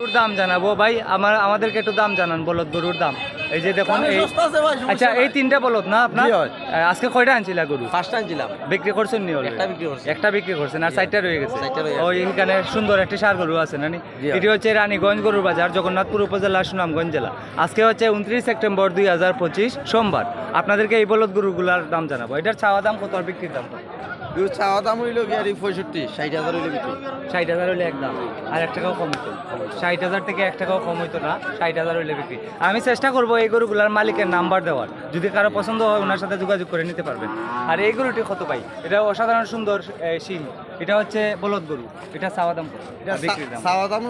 গরুর দাম জানাব। ভাই আমার আমাদেরকে একটু দাম জানান বলদ গরুর দাম। এই যে দেখুন এই আচ্ছা এই তিনটা বলদ না আপনার? আজকে কয়টা আনছিলা গরু? ফার্স্ট টাইম ছিলাম বিক্রি করছেন নি একটা বিক্রি করছি। একটা বিক্রি করছেন আর চারটা রয়ে গেছে। ওই এখানে সুন্দর একটি সার গরু আছে নানি? এটি হচ্ছে রানীগঞ্জ গরুর বাজার জগন্নাথপুর উপজেলা সুনামগঞ্জ জেলা। আজকে হচ্ছে উনত্রিশ সেপ্টেম্বর দুই হাজার পঁচিশ সোমবার। আপনাদেরকে এই বলদ গরুগুলার দাম জানাব। এটার চাওয়া দাম কত আর বিক্রির দাম কত? দুধ দাম হইল গিয়ে পঁয়ষট্টি, ষাট হাজার হইল বিক্রি। ষাট হাজার হইলে এক দাম, আর এক টাকাও কম হতো ষাট হাজার থেকে এক টাকাও কম হইতো না, ষাট হাজার হলে বিক্রি। আমি চেষ্টা করব এই গরুগুলার মালিকের নাম্বার দেওয়ার। যদি কারও পছন্দ হয়, ওনার সাথে যোগাযোগ করে নিতে পারবেন। আর এই গরুটি কত পাই এটা অসাধারণ সুন্দর শিং। এটা হচ্ছে বলদ গরু এটা চাওয়া দাম এটা চাওয়া দাম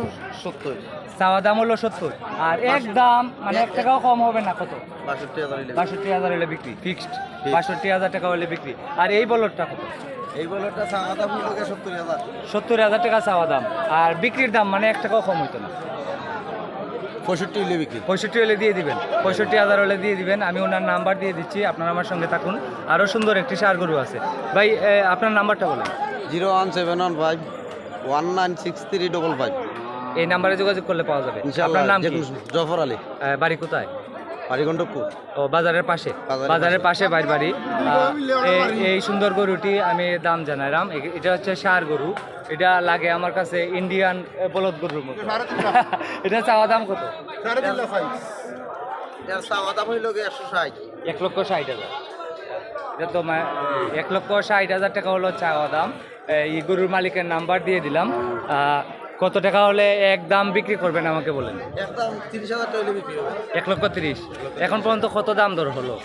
সত্তর। চাওয়া দাম হলো সত্তর। আর এক দাম মানে এক টাকাও কম হবে না কত? বাষট্টি হাজার হলে বিক্রি ফিক্সড বাষট্টি হাজার টাকা হলে বিক্রি। আর এই বলদটা কত? এই বলটা চাওয়া দাম সত্তর হাজার। সত্তর হাজার টাকা চাওয়া দাম। আর বিক্রির দাম মানে এক টাকাও কম হইতো না। পঁয়ষট্টি হইল বিক্রি। পঁয়ষট্টি হলে দিয়ে দিবেন। পঁয়ষট্টি হাজার হলে দিয়ে দিবেন। আমি ওনার নাম্বার দিয়ে দিচ্ছি আপনারা আমার সঙ্গে থাকুন। আরও সুন্দর একটি সার গরু আছে। ভাই আপনার নাম্বারটা বলেন। Zero one seven one five one nine six three double five. এই নাম্বারে যোগাযোগ করলে পাওয়া যাবে। আপনার নাম জফর আলী। বাড়ি কোথায়? পারিগণ্ডকপুর ও বাজারের পাশে। বাজারের পাশে। বাড়ি বাড়ি এই- সুন্দর গরুটি আমি দাম জানাইলাম। এটা হচ্ছে সার গরু। এটা লাগে আমার কাছে ইন্ডিয়ান বলদ গরুর মতো। এটা চাওয়া দাম কত? এক লক্ষ ষাট হাজার। এটা তো এক লক্ষ ষাট হাজার টাকা হলো চাওয়া দাম। এই গরুর মালিকের নাম্বার দিয়ে দিলাম। কত টাকা হলে এক দাম বিক্রি করবেন আমাকে বলেন? এক লক্ষ তিরিশ। এখন পর্যন্ত কত দাম দর হলো?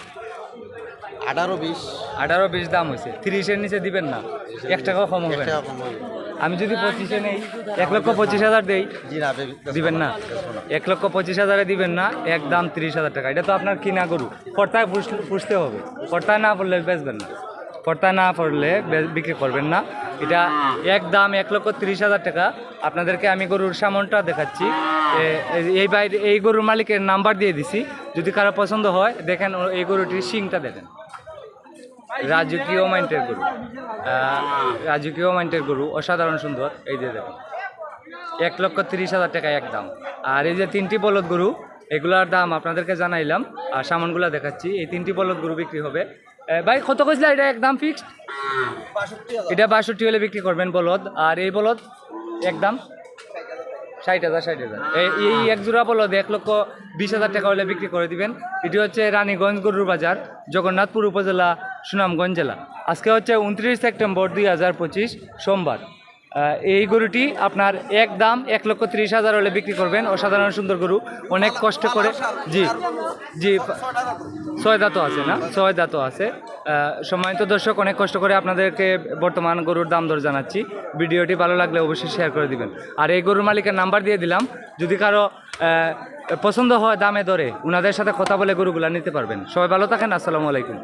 আঠারো বিশ। আঠারো বিশ দাম হয়েছে। তিরিশের নিচে দিবেন না? এক টাকাও কম হবে আমি যদি পঁচিশে নেই এক লক্ষ পঁচিশ হাজার দেই দিবেন না? এক লক্ষ পঁচিশ হাজারে দিবেন না এক দাম তিরিশ হাজার টাকা। এটা তো আপনার কিনা গরু। কর্তায় পুষ- পুষতে হবে। কর্তায় না পড়লে বেচবেন না। কর্তায় না পড়লে বিক্রি করবেন না। এটা এক দাম এক লক্ষ তিরিশ হাজার টাকা। আপনাদেরকে আমি গরুর সামনটা দেখাচ্ছি। এই বাইরে এই গরুর মালিকের নাম্বার দিয়ে দিছি। যদি কারও পছন্দ হয় দেখেন এই গরুটির শিংটা দেখেন। রাজকীয় মাইন্টের গরু। রাজকীয় মাইন্টের গরু অসাধারণ সুন্দর। এই যে দেখেন। এক লক্ষ তিরিশ হাজার টাকা এক দাম। আর এই যে তিনটি বলদ গরু এগুলার দাম আপনাদেরকে জানাইলাম। আর সামানগুলো দেখাচ্ছি। এই তিনটি বলদ গরু বিক্রি হবে। ভাই, কত কইছিল এটা? একদম ফিক্সড এটা বাষট্টি হলে বিক্রি করবেন বলদ। আর এই বলদ একদম ষাট হাজার ষাট হাজার। এই এক জোড়া বলদ, এক লক্ষ বিশ হাজার টাকা হলে বিক্রি করে দিবেন। এটি হচ্ছে রানীগঞ্জ গরুর বাজার, জগন্নাথপুর উপজেলা, সুনামগঞ্জ জেলা। আজকে হচ্ছে উনত্রিশ সেপ্টেম্বর দুই হাজার পঁচিশ, সোমবার। এই গরুটি আপনার এক দাম এক লক্ষ তিরিশ হাজার হলে বিক্রি করবেন। অসাধারণ সুন্দর গরু। অনেক কষ্ট করে জি জি ছয় দাঁতও আছে না? ছয় দাঁতও আছে। আহ, সম্মানিত দর্শক অনেক কষ্ট করে আপনাদেরকে বর্তমান গরুর দাম দর জানাচ্ছি। ভিডিওটি ভালো লাগলে অবশ্যই শেয়ার করে দিবেন। আর এই গরুর মালিকের নাম্বার দিয়ে দিলাম। যদি কারও পছন্দ হয় দামে দরে ওনাদের সাথে কথা বলে গরুগুলা নিতে পারবেন। সবাই ভালো থাকেন আসসালামু আলাইকুম।